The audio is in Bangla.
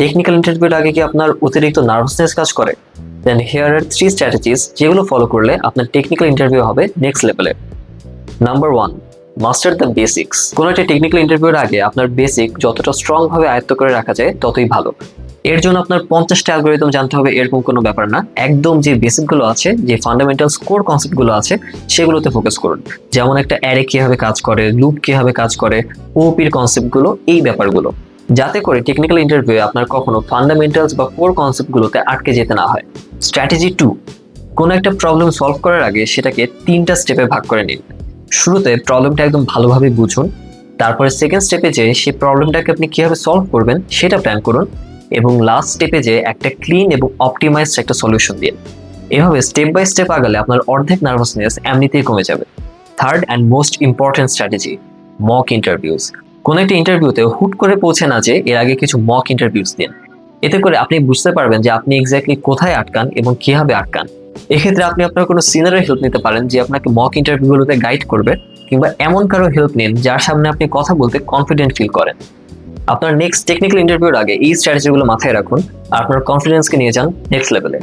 টেকনিক্যাল ইন্টারভিউর আগে কি আপনার অতিরিক্ত নার্ভাসনেস কাজ করে? Then here are three strategies যেগুলো ফলো করলে আপনার টেকনিক্যাল ইন্টারভিউ হবে নেক্সট লেভেলে number one master the basics কোনো একটা টেকনিক্যাল ইন্টারভিউর আগে আপনার বেসিক যতটা স্ট্রং ভাবে আয়ত্ত করে রাখা যায় ততই ভালো। এর জন্য আপনার পঞ্চাশটা অ্যালগোরিদম জানতে হবে, এরকম কোনো ব্যাপার না। একদম যে বেসিকগুলো আছে, যে ফান্ডামেন্টাল স্কোর কনসেপ্টগুলো আছে, সেগুলোতে ফোকাস করুন। যেমন একটা অ্যারে কীভাবে কাজ করে লুপ কীভাবে কাজ করে ওপির কনসেপ্টগুলো এই ব্যাপারগুলো। যাতে করে টেকনিক্যাল ইন্টারভিউ আপনার কখনো ফান্ডামেন্টালস বা কোর কনসেপ্টগুলোতে আটকে যেতে না হয়। স্ট্র্যাটেজি টু কোনো একটা প্রবলেম সলভ করার আগে সেটাকে তিনটা স্টেপে ভাগ করে নিন। শুরুতে প্রবলেমটা একদম ভালোভাবে বুঝুন, তারপরে সেকেন্ড স্টেপে যে সেই প্রবলেমটাকে আপনি কীভাবে সলভ করবেন সেটা প্ল্যান করুন এবং লাস্ট স্টেপে যে একটা ক্লিন এবং অপটিমাইজড একটা সলিউশন দিন। এভাবে স্টেপ বাই স্টেপ আগালে আপনার অর্ধেক নার্ভাসনেস এমনিতেই কমে যাবে। Third and most important strategy mock interviews কোনো একটা ইন্টারভিউতে হুট করে পৌঁছে না যে এর আগে কিছু মক ইন্টারভিউস দিন। এতে করে আপনি বুঝতে পারবেন যে আপনি এক্স্যাক্টলি কোথায় আটকান এবং কীভাবে আটকান। এক্ষেত্রে আপনি আপনার কোনো সিনিয়রের হেল্প নিতে পারেন যে আপনাকে মক ইন্টারভিউগুলোতে গাইড করবে কিংবা এমন কারও হেল্প নিন যার সামনে আপনি কথা বলতে কনফিডেন্ট ফিল করেন। আপনার নেক্সট টেকনিক্যাল ইন্টারভিউর আগে এই স্ট্র্যাটেজিগুলো মাথায় রাখুন আর আপনার কনফিডেন্সকে নিয়ে যান নেক্সট লেভেলে